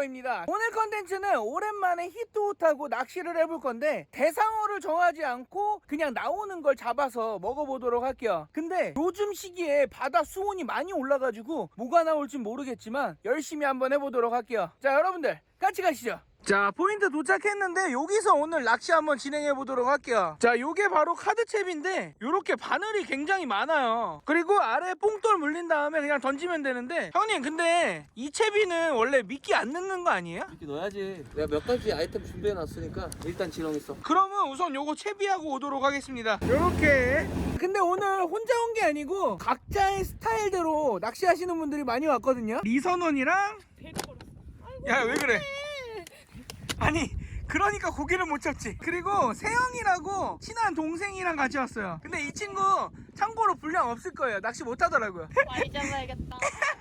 유튜버입니다. 오늘 컨텐츠는 오랜만에 히트호타고 낚시를 해볼 건데 대상어를 정하지 않고 그냥 나오는 걸 잡아서 먹어보도록 할게요. 근데 요즘 시기에 바다 수온이 많이 올라가지고 뭐가 나올지 모르겠지만 열심히 한번 해보도록 할게요. 자 여러분들 같이 가시죠. 자 포인트 도착했는데 여기서 오늘 낚시 한번 진행해 보도록 할게요. 자 요게 바로 카드채비인데 요렇게 바늘이 굉장히 많아요. 그리고 아래 뽕돌 물린 다음에 그냥 던지면 되는데 형님 근데 이 채비는 원래 미끼 안 넣는 거 아니에요? 이렇게 넣어야지. 내가 몇 가지 아이템 준비해 놨으니까 일단 진행했어. 그러면 우선 요거 채비하고 오도록 하겠습니다. 요렇게. 근데 오늘 혼자 온 게 아니고 각자의 스타일대로 낚시하시는 분들이 많이 왔거든요. 리선원이랑 야 왜 그래 아니 그러니까 고기를 못 잡지. 그리고 세영이라고 친한 동생이랑 같이 왔어요. 근데 이 친구 참고로 분량 없을 거예요. 낚시 못 하더라고요. 많이 잡아야겠다.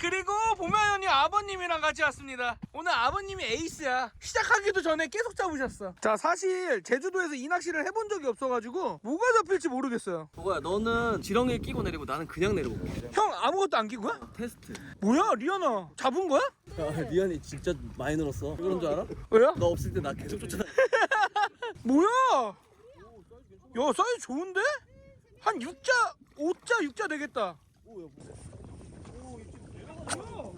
그리고 보면 언니 아버님이랑 같이 왔습니다. 오늘 아버님이 에이스야. 시작하기도 전에 계속 잡으셨어. 자, 사실 제주도에서 이 낚시를 해본 적이 없어가지고 뭐가 잡힐지 모르겠어요. 보고야 너는 지렁이 끼고 내리고 나는 그냥 내리고. 형 아무것도 안 끼고야? 테스트. 뭐야, 리아나 잡은 거야? 야 리안이 진짜 많이 늘었어. 왜 그런 줄 알아? 왜요? 너 없을 때 나 계속 쫓아다. 뭐야? 야, 사이즈 좋은데? 한 6자, 5자, 6자 되겠다. 어,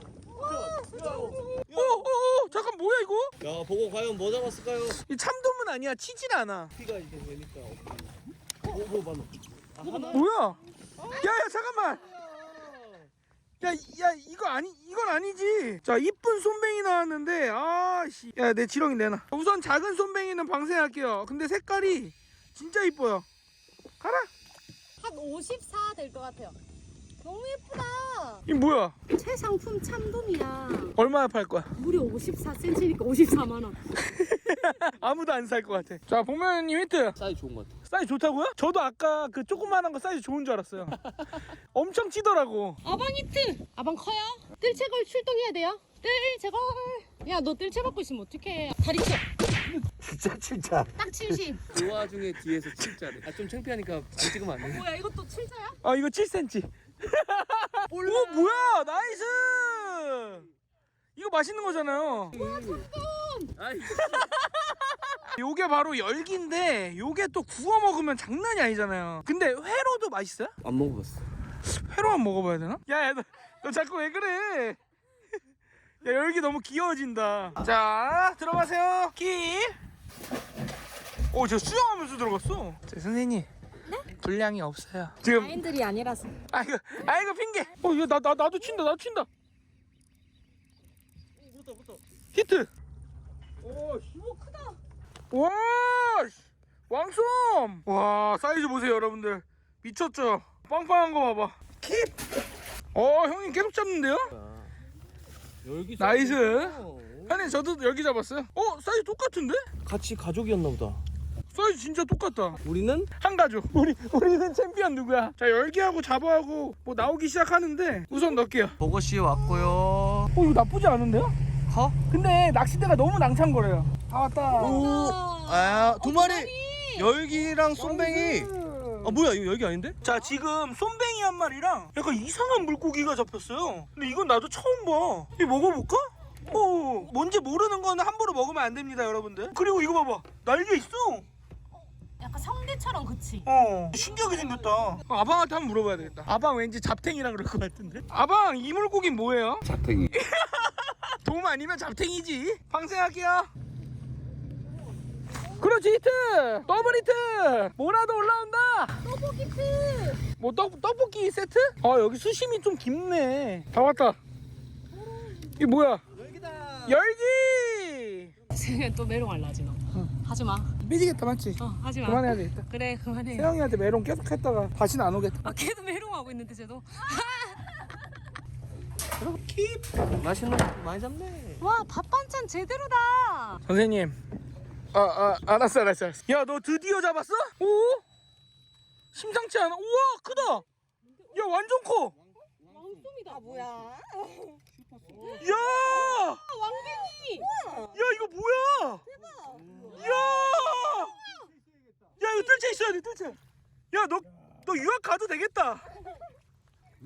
어, 어, 잠깐 뭐야 이거? 야 보고 과연 뭐 잡았을까요? 이 참돔은 아니야, 치질 않아. 피가 이제 되니까. 오뭐 만원. 아 하나? 뭐야? 야야 잠깐만. 야, 야 이거 아니 이건 아니지. 자 이쁜 솜뱅이 나왔는데 아 씨. 야 내 지렁이 내놔. 우선 작은 솜뱅이는 방생할게요. 근데 색깔이 진짜 이뻐요. 가라. 한 54 될 것 같아요. 너무 예쁘다. 이 뭐야? 최상품 참돔이야. 얼마나 팔 거야? 무려 54cm니까 54만 원. 아무도 안 살 것 같아. 자 보면님 히트. 사이 좋은 것 같아. 사이즈 좋다고요? 저도 아까 그 조그만한 거 사이즈 좋은 줄 알았어요. 엄청 찌더라고. 아방 히트. 아방 커요? 뜰채걸 출동해야 돼요. 뜰채걸. 야 너 뜰채 받고 있으면 어떡해. 다리 쳐. 진짜 진짜. 딱 70. 그 와중에 뒤에서 진짜래. 아좀 창피하니까 안 찍으면 안 돼. 뭐야 이것도 7자야? 아 이거 7cm. 오 뭐야 나이스. 이거 맛있는 거잖아요. 아이 요게 바로 열기인데 요게 또 구워 먹으면 장난이 아니잖아요. 근데 회로도 맛있어요? 안 먹어봤어. 회로만 먹어봐야 되나? 야야 너, 너 자꾸 왜 그래? 야 열기 너무 귀여워진다. 자 들어가세요. 키. 오 저 수영하면서 들어갔어. 저 선생님. 분량이 없어요. 지금 라인들이 아니라서. 아이고 아이고 핑계. 어 이거 나 나 나도 친다 나도 친다. 붙어 붙어. 히트. 오 씨. 와 씨, 왕솜. 와 사이즈 보세요 여러분들. 미쳤죠. 빵빵한 거 봐봐. 킵. 어 형님 계속 잡는데요? 열기 나이스. 어. 형님 저도 열기 잡았어요. 어 사이즈 똑같은데? 같이 가족이었나 보다. 사이즈 진짜 똑같다. 우리는 한 가족. 우리 우리는 챔피언 누구야? 자 열기하고 잡아하고 뭐 나오기 시작하는데 우선 넣을게요. 보고 씨 왔고요. 어 이거 나쁘지 않은데요? 커? 근데 낚싯대가 너무 낭창거려요. 다 왔다. 오. 아두 마리. 열기랑 쏨뱅이. 아 뭐야 이거 열기 아닌데? 자 지금 쏨뱅이 한 마리랑 약간 이상한 물고기가 잡혔어요. 근데 이건 나도 처음 봐. 이거 먹어볼까? 어 뭔지 모르는 거는 함부로 먹으면 안 됩니다 여러분들. 그리고 이거 봐봐 날개 있어. 약간 성대처럼 그치? 어 신기하게 생겼다. 아방한테 한번 물어봐야 되겠다. 아방 왠지 잡탱이라 그럴 것 같은데. 아방 이 물고기 뭐예요? 잡탱이. 돔 아니면 잡탱이지. 방생할게요. 그렇지 히트 더블 히트 뭐라도 올라온다 떡볶이 트. 뭐 떡, 떡볶이 세트? 아 여기 수심이 좀 깊네 다 왔다 이게 뭐야 열기다. 열기 또 메롱 할라지 너. 하지 마. 삐지겠다 맞지? 어 하지 마. 그만해야 되겠다 그래 그만해. 세영이한테 메롱 계속 했다가 다시는 안 오겠다 아 걔도 메롱 하고 있는데 쟤도. 킵 맛있는 거 많이 잡네. 와 밥 반찬 제대로다. 선생님 아, 아 알았어 알았어 알았어 야 너 드디어 잡았어? 오? 심상치 않아 우와 크다 야 완전 커 왕쏨이다. 뭐야? 야! 왕뱅이. 야 이거 뭐야? 야! 야! 이거 뜰채 있어야 돼 뜰채. 야너 너 유학 가도 되겠다.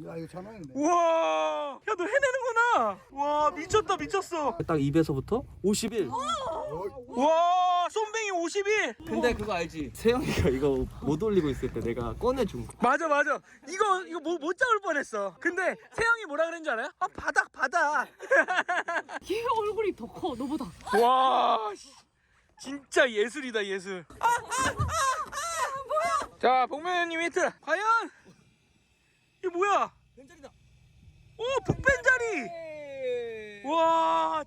야 이거 장난이네. 우와. 야 너 해내는구나. 와 미쳤다 미쳤어. 딱 입에서부터 51 와 쏨뱅이 51 근데 그거 알지? 세영이가 이거 못 올리고 있을 때 내가 꺼내준 거. 맞아 맞아. 이거 이거 뭐, 못 잡을 뻔했어. 근데 세영이 뭐라 그랬는 줄 알아요? 아 바닥 바닥. 얘 얼굴이 더 커 너보다. 와 씨, 진짜 예술이다 예술. 아, 아, 아, 아, 뭐야? 자 복면님 히트. 과연 이게 뭐야? 벤자리다. 오 북벤자리! 와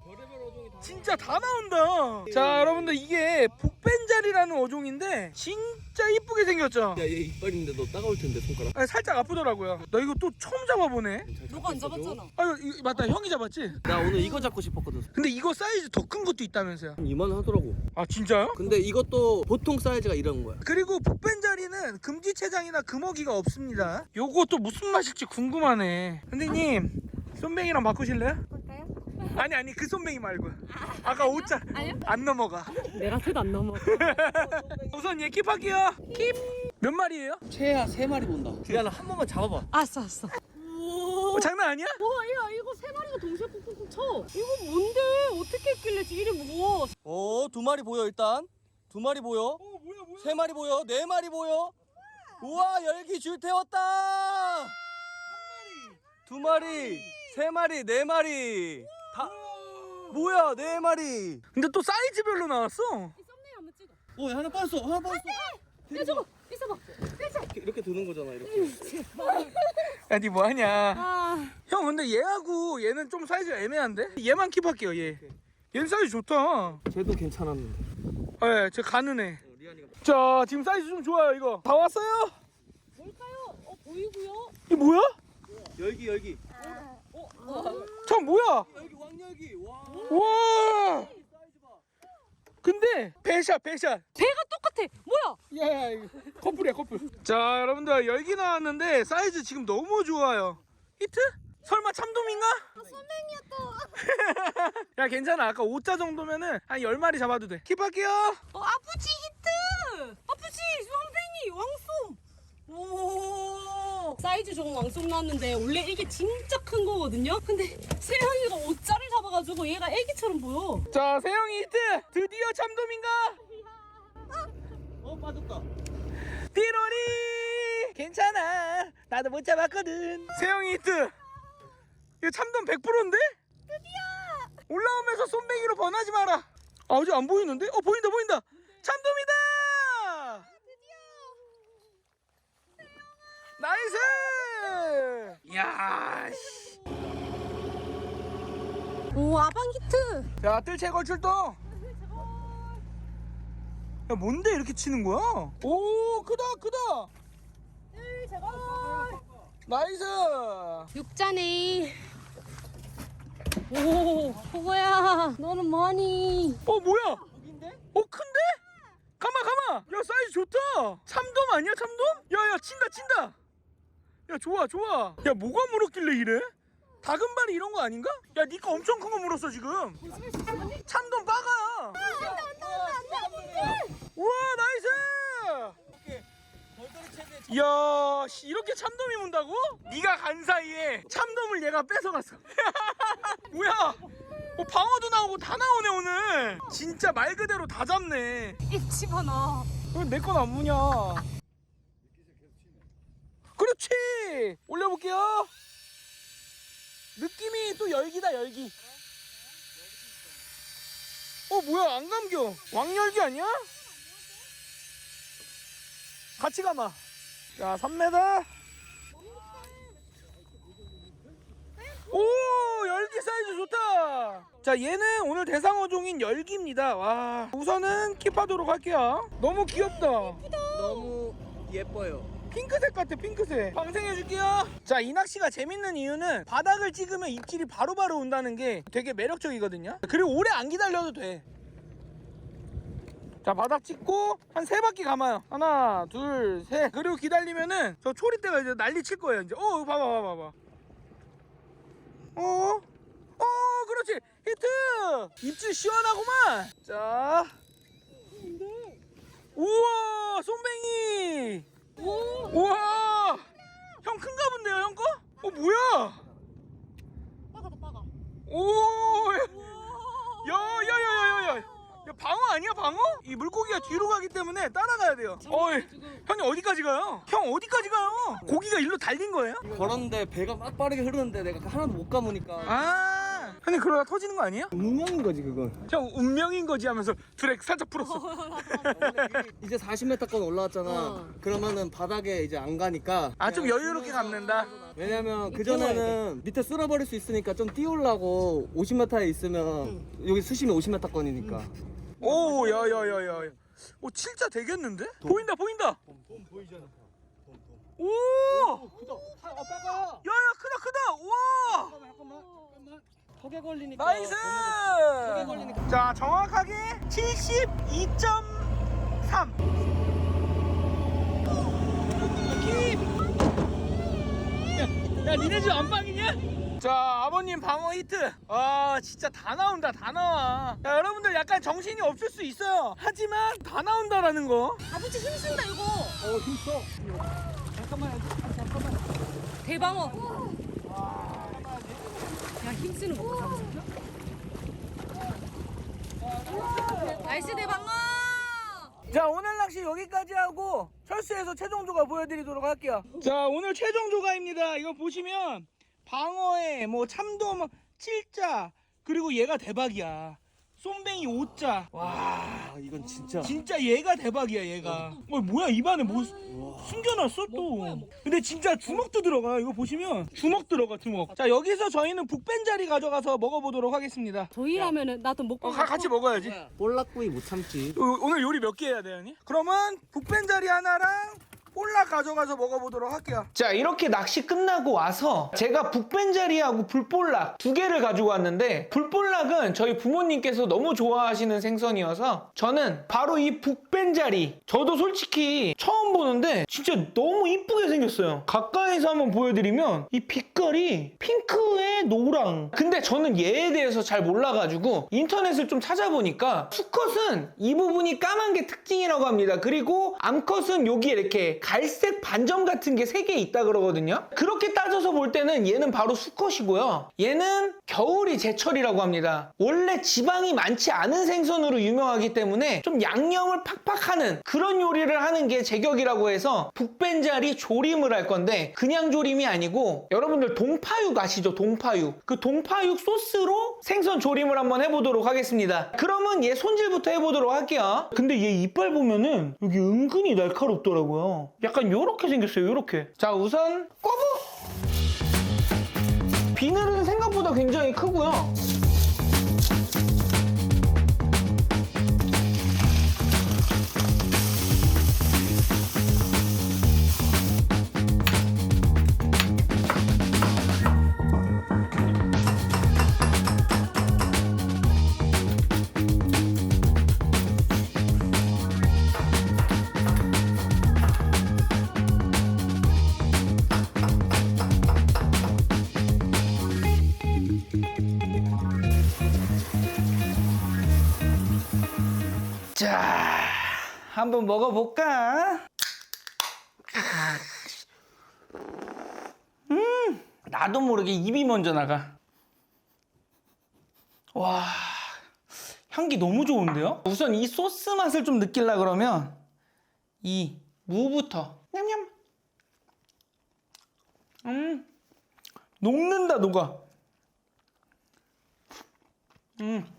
진짜 다 나온다. 자 여러분들 이게 북벤자리라는 어종인데 진짜 이쁘게 생겼죠? 야 얘 이빨인데 너 따가울 텐데 손가락. 아니, 살짝 아프더라고요. 나 이거 또 처음 잡아보네. 너가 안 잡았잖아. 아유 이- 맞다. 형이 잡았지? 나 오늘 이거 잡고 싶었거든. 근데 이거 사이즈 더 큰 것도 있다면서요? 이만 하더라고. 아 진짜요? 근데 이것도 보통 사이즈가 이런 거야. 그리고 북벤자리는 금지체장이나 금어기가 없습니다. 요거 또 무슨 맛일지 궁금하네. 선생님 쏨뱅이랑 바꾸실래요? 아니 아니 그 쏨뱅이 말고. 아까 5자 아니요? 안 넘어가. 내라트도 안 넘어 우선 얘 킵할게요. 킵몇 마리예요? 최하 3마리 본다. 기아나 한 번만 잡아봐. 아싸 아싸 어, 장난 아니야? 와 야 이거 세 마리가 동시에 꾹꾹꾹 쳐. 이거 뭔데? 어떻게 했길래 일이 무거워 어두 마리 보여 일단. 두 마리 보여. 어 뭐야 뭐야? 세 마리 보여. 네 마리 보여. 우와 열기 줄 태웠다. 두 마리 세 마리 네 마리. 다 뭐야 네 마리 근데 또 사이즈별로 나왔어. 이 썸네일 한번 찍어. 어 하나 빠졌어. 하나 빠졌어. 야 저거 있어봐. 이렇게, 이렇게 드는 거잖아 이렇게. 야 니 뭐하냐? 아. 형 근데 얘하고 얘는 좀 사이즈가 애매한데? 얘만 킵할게요 얘. 얘는 사이즈 좋다. 쟤도 괜찮았는데. 예, 저 가능해 어, 리안이가 자 지금 사이즈 좀 좋아요 이거. 다 왔어요? 뭘까요? 어 보이고요. 이게 뭐야? 열기 열기. 참 뭐야? 열기 왕열기 와 와! 근데 배샷 배샷. 배가 똑같아. 뭐야? 야야 이거 커플이야 커플. 자 여러분들 열기 나왔는데 사이즈 지금 너무 좋아요. 히트? 설마 참돔인가? 선생이야 또 야 괜찮아. 아까 5자 정도면은 한 10마리 잡아도 돼. 킵할게요. 어, 아프지 히트! 아프지 왕팽이 왕쏨! 오 사이즈 좋은 왕쏨 나왔는데 원래 이게 진짜 큰 거거든요? 근데 세영이가 5자를 잡아가지고 얘가 애기처럼 보여. 자 세영이 히트! 드디어 참돔인가? 어 빠졌다. 띠로리! 괜찮아. 나도 못 잡았거든. 세영이 히트! 이거 참돔 100%인데? 드디어! 올라오면서 쏨뱅이로 번하지 마라. 아 아직 안 보이는데? 어 보인다 보인다. 참돔이다 나이스 이야 씨. 오 아방 히트! 자 뜰채걸 출동 야 뭔데 이렇게 치는 거야? 오 크다 크다 나이스 육자네 오 호거야 너는 뭐하니 어 뭐야? 어 큰데? 가마 가마. 야 사이즈 좋다. 참돔 아니야 참돔? 야 야 친다 친다. 야 좋아 좋아. 야 뭐가 물었길래 이래? 다금바리 이런 거 아닌가? 야 니가 엄청 큰 거 물었어 지금. 참돔 빠가야. 우와 나이스. 이야 씨, 이렇게 참돔이 문다고? 네가 간 사이에 참돔을 얘가 뺏어갔어 뭐야 어, 방어도 나오고 다 나오네 오늘 진짜 말 그대로 다 잡네 입 집어넣어 왜내건안 무냐 그렇지. 올려볼게요. 느낌이 또 열기다 열기. 어 뭐야 안 감겨. 왕열기 아니야? 같이 감아. 자 3m 오 열기 사이즈 좋다. 자 얘는 오늘 대상어종인 열기입니다. 와 우선은 킵하도록 할게요. 너무 귀엽다. 너무 예뻐요 핑크색 같아 핑크색. 방생해줄게요. 자 이 낚시가 재밌는 이유는 바닥을 찍으면 입질이 바로 바로 온다는 게 되게 매력적이거든요. 그리고 오래 안 기다려도 돼 자 바닥 찍고 한 세 바퀴 감아요. 하나 둘 셋. 그리고 기다리면은 저 초리대가 이제 난리 칠 거예요 이제. 어 봐봐 봐봐 봐봐. 어? 어 그렇지. 히트! 입질 시원하구만. 자. 우와 쏨뱅이 우와! 형 큰가 본데요, 형 거? 어, 뭐야? 빠가다 빠가. 오! 야, 야, 야, 야, 야, 야. 야, 방어 아니야, 방어? 이 물고기가 뒤로 가기 때문에 따라가야 돼요. 어이, 형님 어디까지 가요? 형 어디까지 가요? 고기가 일로 달린 거예요? 그런데 배가 막 빠르게 흐르는데 내가 그 하나도 못 감으니까 아! 형님 그러다 터지는 거 아니에요? 운명인 거지 그건 형 운명인 거지 하면서 드랙 살짝 풀었어. 이제 40m권 올라왔잖아 어. 그러면은 바닥에 이제 안 가니까 아 좀 여유롭게 감는다. 왜냐면 그 전에는 밑에 쓸어버릴 수 있으니까 좀 띄우려고 50m에 있으면 여기 수심이 50m권이니까 오, 야야야야. 오, 진짜 되겠는데? 보인다, 보인다. 오, 야야 크다 크다. 와, 턱에 걸리니까 나이스. 걸리니까. 자, 정확하게 72.3. 야, 니네 집 안방이냐? 자, 아버님 방어 히트. 아, 진짜 다 나온다, 다 나와. 야, 여러분들 약간 정신이 없을 수 있어요. 하지만 다 나온다라는 거. 아버지 힘쓴다 이거. 어 힘써 잠깐만 잠깐만 대방어. 야 힘쓰는 거 봐. 나이스 대방어. 자 오늘 낚시 여기까지 하고 철수에서 최종 조가 보여드리도록 할게요 자 오늘 최종 조가입니다 이거 보시면 방어에 뭐 참돔 7자 그리고 얘가 대박이야 쏨뱅이 5자 와아 이건 진짜. 진짜 얘가 대박이야 얘가. 어. 뭐야 입안에 뭐 수- 숨겨놨어 또. 뭐야, 뭐. 근데 진짜 주먹도 들어가 이거 보시면. 주먹 들어가 주먹. 자 여기서 저희는 북벤 자리 가져가서 먹어보도록 하겠습니다. 저희라면은 나도 먹고 어, 가- 같이 먹어야지. 볼락구이 못 참지. 어, 오늘 요리 몇 개 해야 돼요, 형님? 그러면 북벤 자리 하나랑 볼락 가져가서 먹어보도록 할게요. 자, 이렇게 낚시 끝나고 와서 제가 북벤자리하고 불볼락 두 개를 가지고 왔는데 불볼락은 저희 부모님께서 너무 좋아하시는 생선이어서 저는 바로 이 북벤자리 저도 솔직히 처음 보는데 진짜 너무 이쁘게 생겼어요. 가까이서 한번 보여드리면 이 빛깔이 핑크에 노랑. 근데 저는 얘에 대해서 잘 몰라가지고 인터넷을 좀 찾아보니까 수컷은 이 부분이 까만 게 특징이라고 합니다. 그리고 암컷은 여기 이렇게 갈색 반점 같은 게 세 개 있다 그러거든요. 그렇게 따져서 볼 때는 얘는 바로 수컷이고요. 얘는 겨울이 제철이라고 합니다. 원래 지방이 많지 않은 생선으로 유명하기 때문에 좀 양념을 팍팍 하는 그런 요리를 하는 게 제격이라고 해서 북벤자리 조림을 할 건데 그냥 조림이 아니고 여러분들 동파육 아시죠? 동파육. 그 동파육 소스로 생선 조림을 한번 해보도록 하겠습니다. 그러면 얘 손질부터 해보도록 할게요. 근데 얘 이빨 보면은 여기 은근히 날카롭더라고요. 약간 요렇게 생겼어요, 요렇게. 자, 우선 꼬부! 비늘은 생각보다 굉장히 크고요. 한번 먹어볼까? 음, 나도 모르게 입이 먼저 나가. 와, 향기 너무 좋은데요? 우선 이 소스 맛을 좀 느낄라 그러면 이 무부터 냠냠. 음, 녹는다 녹아. 음.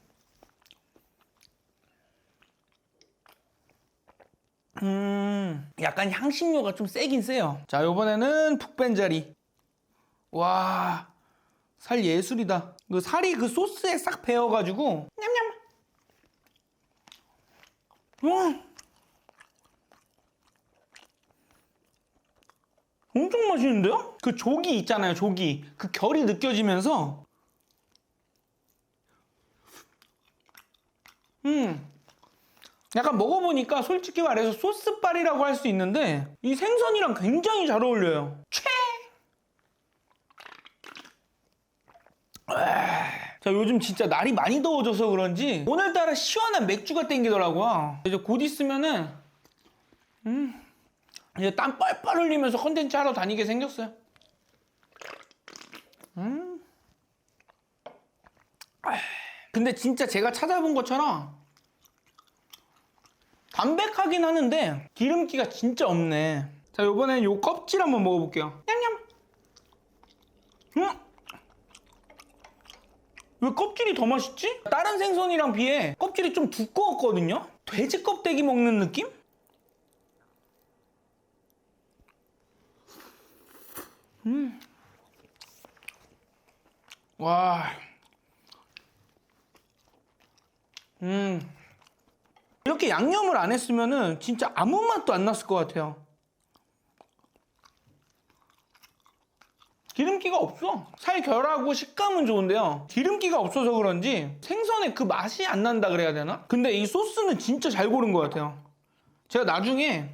음, 약간 향신료가 좀 세긴 세요. 자, 요번에는 북벤자리. 와, 살 예술이다. 그 살이 그 소스에 싹 배어가지고, 냠냠. 음. 엄청 맛있는데요? 그 조기 있잖아요, 조기. 그 결이 느껴지면서, 음. 약간 먹어보니까 솔직히 말해서 소스빨이라고 할 수 있는데 이 생선이랑 굉장히 잘 어울려요. 최! 아, 자 요즘 진짜 날이 많이 더워져서 그런지 오늘따라 시원한 맥주가 땡기더라고요. 이제 곧 있으면은 음 이제 땀 뻘뻘 흘리면서 컨텐츠 하러 다니게 생겼어요. 음. 아, 근데 진짜 제가 찾아본 것처럼 담백하긴 하는데 기름기가 진짜 없네. 자, 이번엔 요 껍질 한번 먹어볼게요. 냠냠. 음? 왜 껍질이 더 맛있지? 다른 생선이랑 비해 껍질이 좀 두꺼웠거든요? 돼지 껍데기 먹는 느낌? 음. 와. 음. 이렇게 양념을 안 했으면은 진짜 아무 맛도 안 났을 것 같아요. 기름기가 없어. 살 결하고 식감은 좋은데요. 기름기가 없어서 그런지 생선의 그 맛이 안 난다 그래야 되나? 근데 이 소스는 진짜 잘 고른 것 같아요. 제가 나중에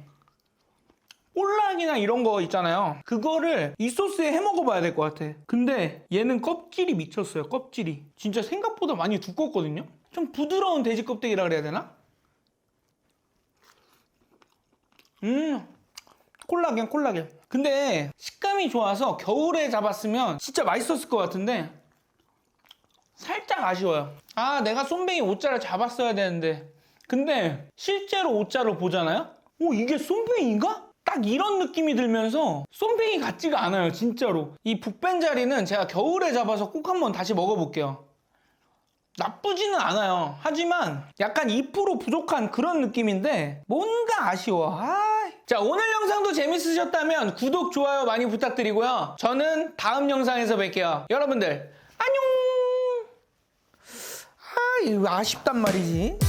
볼락이나 이런 거 있잖아요. 그거를 이 소스에 해 먹어봐야 될 것 같아. 근데 얘는 껍질이 미쳤어요. 껍질이. 진짜 생각보다 많이 두껍거든요. 좀 부드러운 돼지 껍데기라 그래야 되나? 음, 콜라겐, 콜라겐. 근데 식감이 좋아서 겨울에 잡았으면 진짜 맛있었을 것 같은데 살짝 아쉬워요. 아, 내가 쏨뱅이 5자를 잡았어야 되는데. 근데 실제로 5자를 보잖아요? 오, 이게 쏨뱅이인가? 딱 이런 느낌이 들면서 쏨뱅이 같지가 않아요, 진짜로. 이 북벤자리는 제가 겨울에 잡아서 꼭 한번 다시 먹어볼게요. 나쁘지는 않아요. 하지만 약간 2% 부족한 그런 느낌인데 뭔가 아쉬워. 아. 자, 오늘 영상도 재밌으셨다면 구독, 좋아요 많이 부탁드리고요. 저는 다음 영상에서 뵐게요. 여러분들, 안녕! 아, 아쉽단 말이지.